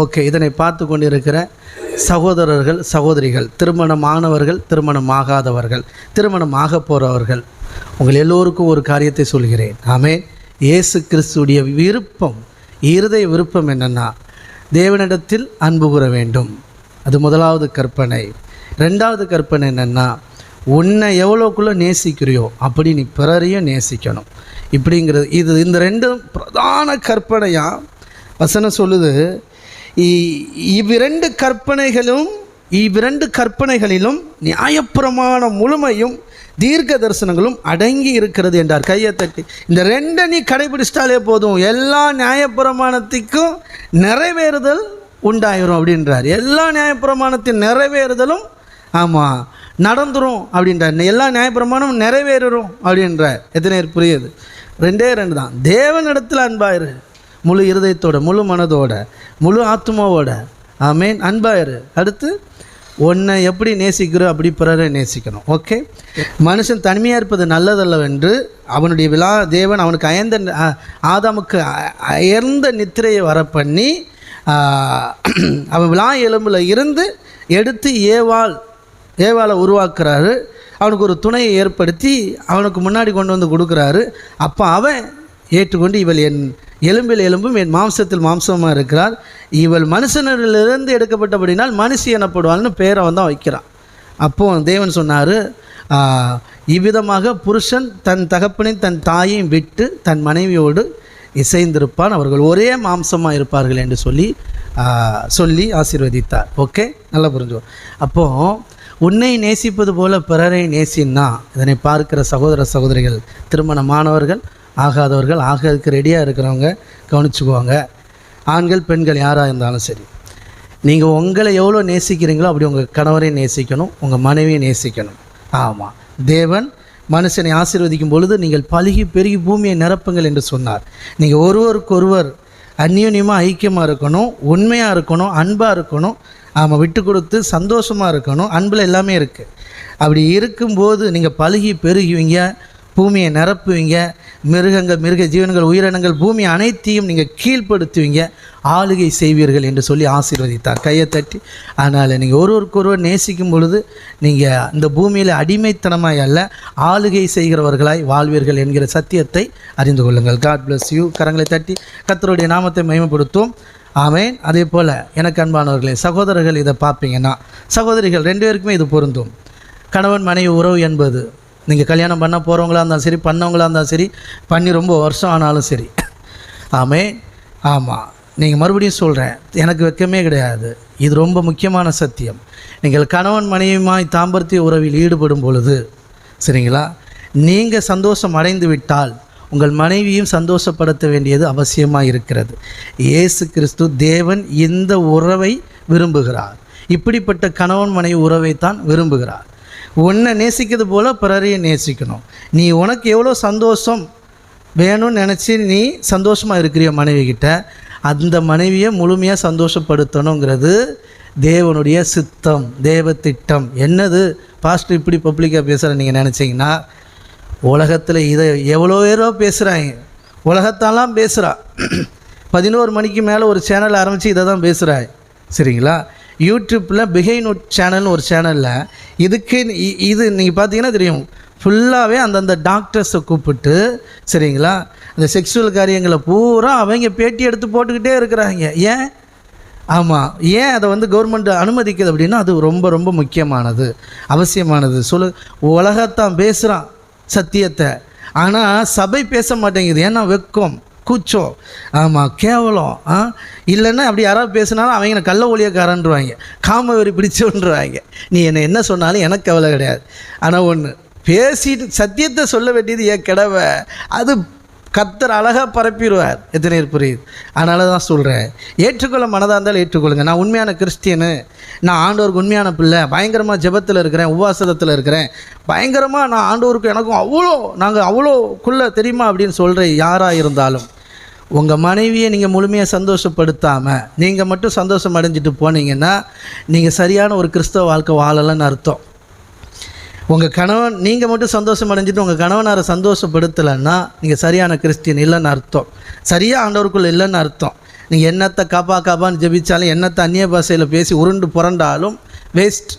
Okay இதனை பார்த்து கொண்டிருக்கிற சகோதரர்கள் சகோதரிகள் திருமணம் ஆனவர்கள் திருமணம் ஆகாதவர்கள் திருமணம் ஆக போகிறவர்கள் உங்கள் எல்லோருக்கும் ஒரு காரியத்தை சொல்கிறேன். ஆமே இயேசு கிறிஸ்துடைய விருப்பம் இருதய விருப்பம் என்னென்னா தேவனிடத்தில் அன்பு கூற வேண்டும். அது முதலாவது கற்பனை. ரெண்டாவது கற்பனை என்னென்னா உன்னை எவ்வளோக்குள்ளே நேசிக்கிறியோ அப்படி நீ பிறரையும் நேசிக்கணும். இப்படிங்கிறது இது இந்த ரெண்டும் பிரதான கற்பனையாக வசனம் சொல்லுது இவ்விரண்டு கற்பனைகளும் இவ்விரண்டு கற்பனைகளிலும் நியாயப்பிரமாணம் முழுமையும் தீர்க்க தரிசனங்களும் அடங்கி இருக்கிறது என்றார். கையை தட்டி. இந்த ரெண்டை நீ கடைபிடிச்சிட்டாலே போதும். எல்லா நியாயப்பிரமாணத்துக்கும் நிறைவேறுதல் உண்டாயிரும் அப்படின்றார். எல்லா நியாயப்பிரமாணத்தின் நிறைவேறுதலும் ஆமாம் நடந்துரும் அப்படின்றார். எல்லா நியாயப்பிரமாணமும் நிறைவேறும் அப்படின்றார். எத்தனை புரியுது? ரெண்டே ரெண்டு தான். தேவனிடத்தில் அன்பாயிரு. முழு இருதயத்தோட முழு மனதோட முழு ஆத்மாவோட ஆமேன். அன்பாயிரு. அடுத்து உன்னை எப்படி நேசிக்கிறோ அப்படி பிறரை நேசிக்கணும். ஓகே? மனுஷன் தனிமையாக இருப்பது நல்லதல்லவென்று அவனுடைய விழா தேவன் அவனுக்கு அயர்ந்த ஆதாமுக்கு அயர்ந்த நித்திரையை வர பண்ணி அவன் விழா எலும்பில் இருந்து எடுத்து ஏவாள் ஏவாளை உருவாக்குறாரு. அவனுக்கு ஒரு துணையை ஏற்படுத்தி அவனுக்கு முன்னாடி கொண்டு வந்து கொடுக்குறாரு. அப்போ அவன் ஏற்றுக்கொண்டு இவள் என் எலும்பில் எலும்பும் என் மாம்சத்தில் மாம்சமாக இருக்கிறார். இவள் மனுஷனிலிருந்து எடுக்கப்பட்டபடினால் மனுஷி எனப்படுவாள்னு பேரை வந்து வைக்கிறான். அப்போது தேவன் சொன்னார் இவ்விதமாக புருஷன் தன் தகப்பனையும் தன் தாயையும் விட்டு தன் மனைவியோடு இசைந்திருப்பான். அவர்கள் ஒரே மாம்சமாக இருப்பார்கள் என்று சொல்லி சொல்லி ஆசீர்வதித்தார். ஓகே? நல்லா புரிஞ்சுவோம் அப்போது உன்னை நேசிப்பது போல பிறரை நேசின்னா இதனை பார்க்கிற சகோதர சகோதரிகள் திருமணமானவர்கள் ஆகாதவர்கள் ஆகிறதுக்கு ரெடியாக இருக்கிறவங்க கவனிச்சுக்குவாங்க. ஆண்கள் பெண்கள் யாராக இருந்தாலும் சரி. நீங்கள் உங்களை எவ்வளோ நேசிக்கிறீங்களோ அப்படி உங்கள் கணவரையும் நேசிக்கணும் உங்கள் மனைவியை நேசிக்கணும். ஆமாம் தேவன் மனுஷனை ஆசீர்வதிக்கும் பொழுது நீங்கள் பழுகி பெருகி பூமியை நிரப்புங்கள் என்று சொன்னார். நீங்கள் ஒருவருக்கொருவர் அந்யோன்யமாக ஐக்கியமாக இருக்கணும் உண்மையாக இருக்கணும் அன்பாக இருக்கணும் ஆமாம் விட்டு கொடுத்து சந்தோஷமாக இருக்கணும் அன்பில் எல்லாமே இருக்குது அப்படி இருக்கும்போது நீங்கள் பழுகி பெருகுவீங்க பூமியை நிரப்புவீங்க மிருகங்கள் மிருக ஜீவன்கள் உயிரினங்கள் பூமி அனைத்தையும் நீங்கள் கீழ்ப்படுத்துவீங்க. ஆளுகை செய்வீர்கள் என்று சொல்லி ஆசீர்வதித்தார். கையை தட்டி அதனால் நீங்கள் ஒருவருக்கொருவர் நேசிக்கும் பொழுது நீங்கள் இந்த பூமியில் அடிமைத்தனமாய் அல்ல ஆளுகை செய்கிறவர்களாய் வாழ்வீர்கள் என்கிற சத்தியத்தை அறிந்து கொள்ளுங்கள். காட் பிளஸ் யூ கரங்களை தட்டி கத்தருடைய நாமத்தை மயமப்படுத்தும் ஆமேன். அதே போல் எனக்கு அன்பானவர்களே சகோதரர்கள் இதை பார்ப்பீங்கன்னா சகோதரிகள் ரெண்டு பேருக்குமே இது பொருந்தும். கணவன் மனைவி உறவு என்பது நீங்கள் கல்யாணம் பண்ண போகிறவங்களா இருந்தாலும் சரி பண்ணவங்களா இருந்தாலும் சரி பண்ணி ரொம்ப வருஷம் ஆனாலும் சரி. ஆமே ஆமாம் நீங்கள் மறுபடியும் சொல்கிறேன் எனக்கு வெக்கமே கிடையாது. இது ரொம்ப முக்கியமான சத்தியம். நீங்கள் கணவன் மனைவியுமாய் தாம்பர்த்திய உறவில் ஈடுபடும் பொழுது சரிங்களா? நீங்கள் சந்தோஷம் அடைந்து விட்டால் உங்கள் மனைவியும் சந்தோஷப்படுத்த வேண்டியது அவசியமாக இருக்கிறது. இயேசு கிறிஸ்து தேவன் இந்த உறவை விரும்புகிறார். இப்படிப்பட்ட கணவன் மனைவி உறவைத்தான் விரும்புகிறார். உன்னை நேசிக்கிறது போல் பிறரையும் நேசிக்கணும். நீ உனக்கு எவ்வளோ சந்தோஷம் வேணும்னு நினச்சி நீ சந்தோஷமாக இருக்கிறிய மனைவிக்கிட்ட அந்த மனைவியை முழுமையாக சந்தோஷப்படுத்தணுங்கிறது தேவனுடைய சித்தம் தேவ திட்டம் என்னது? பாஸ்டர் இப்படி பப்ளிக்காக பேசுகிற நீங்கள் நினச்சிங்கன்னா உலகத்தில் இதை எவ்வளோ பேரோ பேசுகிறாங்க உலகத்தாலாம் பேசுகிறா பதினோரு மணிக்கு மேலே ஒரு சேனல் ஆரம்பித்து இதை தான் பேசுகிறாய் சரிங்களா? யூடியூப்பில் பிஹைனுட் சேனல்னு ஒரு சேனலில் இதுக்கு இ- இது நீங்கள் பார்த்தீங்கன்னா தெரியும். ஃபுல்லாகவே அந்தந்த டாக்டர்ஸை கூப்பிட்டு சரிங்களா? அந்த செக்ஷுவல் காரியங்களை பூரா அவங்க பேட்டி எடுத்து போட்டுக்கிட்டே இருக்கிறாங்க. ஏன்? ஆமாம் ஏன் அதை வந்து கவர்மெண்ட் அனுமதிக்குது அப்படின்னா அது ரொம்ப ரொம்ப முக்கியமானது அவசியமானது. சொல்லு உலகத்தான் பேசுகிறான் சத்தியத்தை. ஆனால் சபை பேச மாட்டேங்குது. ஏன்னா வெக்கம். கூச்சம். ஆமாம் கேவலம் ஆ? இல்லைன்னா அப்படி யாராவது பேசினாலும் அவங்க கள்ள ஒழியக்காரன்றுவாங்க காம வெறி பிடிச்சோன்றுவாங்க நீ என்னை என்ன சொன்னாலும் எனக்கு கவலை கிடையாது. ஆனால் ஒன்று பேசிட்டு சத்தியத்தை சொல்ல வேண்டியது என் கிடவை. அது கத்தர் அழகாக பரப்பிடுவார். எத்தனை பேர் புரியுது? அதனால தான் சொல்கிறேன் ஏற்றுக்கொள்ள மனதாக இருந்தாலும் ஏற்றுக்கொள்ளுங்க. நான் உண்மையான கிறிஸ்டியனு. நான் ஆண்டவருக்கு உண்மையான பிள்ளை. பயங்கரமாக ஜெபத்தில் இருக்கிறேன் உபவாசத்தில் இருக்கிறேன். பயங்கரமாக நான் ஆண்டவருக்கு எனக்கும் அவ்வளோ நாங்கள் அவ்வளோக்குள்ளே தெரியுமா அப்படின்னு சொல்கிற யாராக இருந்தாலும். உங்கள் மனைவியை நீங்கள் முழுமையாக சந்தோஷப்படுத்தாமல் நீங்கள் மட்டும் சந்தோஷம் அடைஞ்சிட்டு போனீங்கன்னா நீங்கள் சரியான ஒரு கிறிஸ்தவ வாழ்க்கை வாழலைன்னு அர்த்தம். உங்கள் கணவன் நீங்கள் மட்டும் சந்தோஷம் அடைஞ்சிட்டு உங்கள் கணவனாரை சந்தோஷப்படுத்தலைன்னா நீங்கள் சரியான கிறிஸ்டின் இல்லைன்னு அர்த்தம். சரியாக ஆண்டவருக்குள்ள இல்லைன்னு அர்த்தம். நீங்கள் என்னத்தை காப்பா காப்பான்னு ஜெபிச்சாலும் என்னத்தை அந்நிய பாஷையில் பேசி உருண்டு புரண்டாலும் வேஸ்ட்